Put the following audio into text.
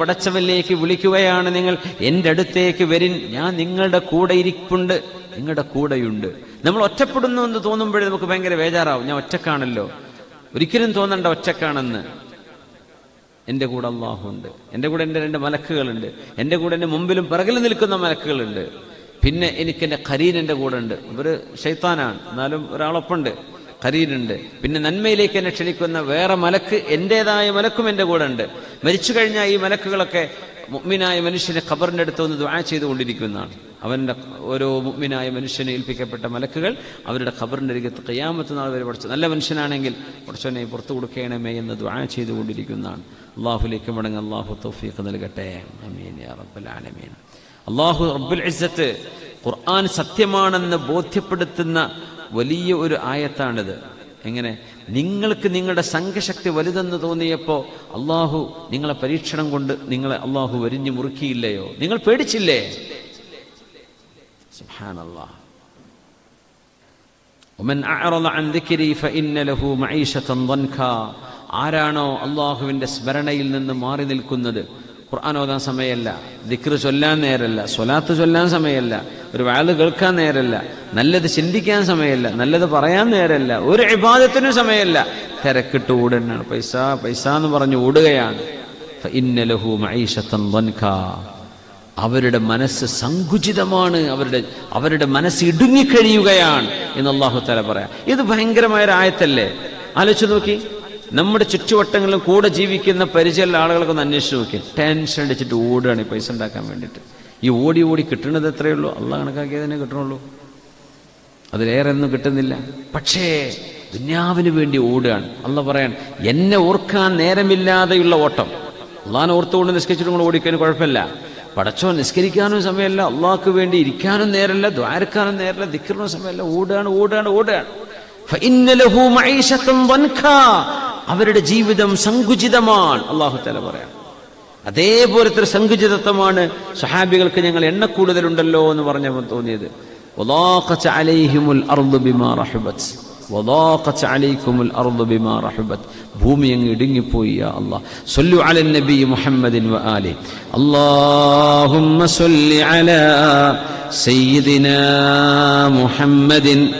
പടച്ചവനിലേക്ക് വിളിക്കുകയാണ് നിങ്ങൾ. എന്റെ അടുത്തേക്ക് വരിൻ. ഞാൻ നിങ്ങളുടെ കൂടെ ഇരിപ്പുണ്ട്. നിങ്ങളുടെ കൂടെയുണ്ട്. നമ്മൾ ഒറ്റപ്പെടുന്നു എന്ന് തോന്നുമ്പോഴേ നമുക്ക് ഭയങ്കര ബേജാറാവും. ഞാൻ ഒറ്റക്കാണല്ലോ. ഒരിക്കലും തോന്നണ്ട ഒറ്റക്കാണെന്ന്. എന്റെ കൂടെ അള്ളാഹുണ്ട് എന്റെ കൂടെ എന്റെ രണ്ട് മലക്കുകളുണ്ട്. എന്റെ കൂടെ എന്റെ മുമ്പിലും പിറകിലും നിൽക്കുന്ന മലക്കുകളുണ്ട്. പിന്നെ എനിക്ക് എന്റെ ഖരീൻ എന്റെ കൂടെ ഉണ്ട് ഒരു ഷെയ്ത്താനാണ് എന്നാലും ഒരാളൊപ്പുണ്ട് ഖരീനുണ്ട് പിന്നെ നന്മയിലേക്ക് എന്നെ ക്ഷണിക്കുന്ന വേറെ മലക്ക് എന്റെതായ മലക്കും എന്റെ കൂടെ ഉണ്ട് മരിച്ചു കഴിഞ്ഞാൽ ഈ മലക്കുകളൊക്കെ മുഗ്മിനായ മനുഷ്യനെ ഖബറിന്റെ അടുത്ത് വന്ന് ദ്വാ ചെയ്തുകൊണ്ടിരിക്കുന്നതാണ്. അവന്റെ ഓരോ മുഗ്മിനായ മനുഷ്യനെ ഏൽപ്പിക്കപ്പെട്ട മലക്കുകൾ അവരുടെ ഖബറിന്റെ അരികത്ത് കയ്യാമത്ത് നാൾ വരെ പഠിച്ചു. നല്ല മനുഷ്യനാണെങ്കിൽ പഠിച്ചവനെ പുറത്തു കൊടുക്കണമേ എന്ന് ദ്വാ ചെയ്തുകൊണ്ടിരിക്കുന്നതാണ്. അള്ളാഹുലേക്ക് മടങ്ങ് അള്ളാഹു തൗഫീഖ് നൽകട്ടെ. ആലമീൻ. അള്ളാഹു റബ്ബുൽ ഇസ്സത്ത് ഖുർആൻ സത്യമാണെന്ന് ബോധ്യപ്പെടുത്തുന്ന വലിയ ഒരു ആയത്താണിത്. എങ്ങനെ? നിങ്ങൾക്ക് നിങ്ങളുടെ സംഘശക്തി വലുതെന്ന് തോന്നിയപ്പോൾ അള്ളാഹു നിങ്ങളെ പരീക്ഷണം കൊണ്ട് നിങ്ങളെ അള്ളാഹു വരിഞ്ഞു മുറുക്കിയില്ലയോ? നിങ്ങൾ പേടിച്ചില്ലേ? ആരാണോ അള്ളാഹുവിന്റെ സ്മരണയിൽ നിന്ന് മാറി നിൽക്കുന്നത്? ഖുർആൻ ഓതാൻ സമയമല്ല ദിക്ർ ചൊല്ലാൻ നേരല്ല സ്വലാത്ത് ചൊല്ലാൻ സമയമല്ല ഒരു വാൾ കേൾക്കാൻ നേരല്ല നല്ലത് ചിന്തിക്കാൻ സമയമല്ല നല്ലത് പറയാൻ നേരല്ല ഒരു വിവാദത്തിനും സമയമല്ല തിരക്കിട്ട് ഓടുന്നതാണ് പൈസ പൈസ എന്ന് പറഞ്ഞ് ഓടുകയാണ്. അവരുടെ മനസ്സ് സങ്കുചിതമാണ് അവരുടെ അവരുടെ മനസ്സ് ഇടുങ്ങിക്കഴിയുകയാണ് എന്ന് അള്ളാഹു തല പറയാം. ഇത് ഭയങ്കരമായ ഒരു ആയത്തല്ലേ ആലോചിച്ച് നോക്കി. നമ്മുടെ ചുറ്റുവട്ടങ്ങളിലും കൂടെ ജീവിക്കുന്ന പരിചയമുള്ള ആളുകളൊക്കെ ഒന്ന് അന്വേഷിച്ച് നോക്കിയാൽ ടെൻഷൻ അടിച്ചിട്ട് ഓടുകയാണ് ഈ പൈസ ഉണ്ടാക്കാൻ വേണ്ടിയിട്ട്. ഈ ഓടി ഓടി കിട്ടുന്നത് എത്രയേ ഉള്ളൂ? അള്ളാഹ് കണക്കാക്കിയതിനെ കിട്ടണുള്ളൂ. അതിലേറെ ഒന്നും കിട്ടുന്നില്ല. പക്ഷേ ദുന്യാവിന് വേണ്ടി ഓടുകയാണ്. അല്ല പറയാൻ എന്നെ ഓർക്കാൻ നേരമില്ലാതെയുള്ള ഓട്ടം. അള്ളാഹാൻ ഓർത്തുകൊണ്ട് നിസ്കരിച്ചിട്ട് കൂടെ ഓടിക്കാൻ കുഴപ്പമില്ല. പടച്ചോ നിസ്കരിക്കാനും സമയമല്ല അള്ളാഹ്ക്ക് വേണ്ടി ഇരിക്കാനും നേരമില്ല ദ്വാരക്കാനും നേരമില്ല ദിക്കറിനും സമയമല്ല. ഓടുകയാണ് ഓടുകയാണ് ഓടുകയാണ്. അവരുടെ ജീവിതം സങ്കുചിതമാണ്. അള്ളാഹു തല പറയാം. അതേപോലത്തെ സങ്കുചിതത്വമാണ് സഹാബികൾക്ക് ഞങ്ങൾ എണ്ണ കൂടുതലുണ്ടല്ലോ എന്ന് പറഞ്ഞപ്പോൾ തോന്നിയത്. ഭൂമി അങ്ങ് ഇടുങ്ങിപ്പോയി അള്ളാഹ്. അലൻ നബി മുഹമ്മദിൻ വ മുഹമ്മദിൻ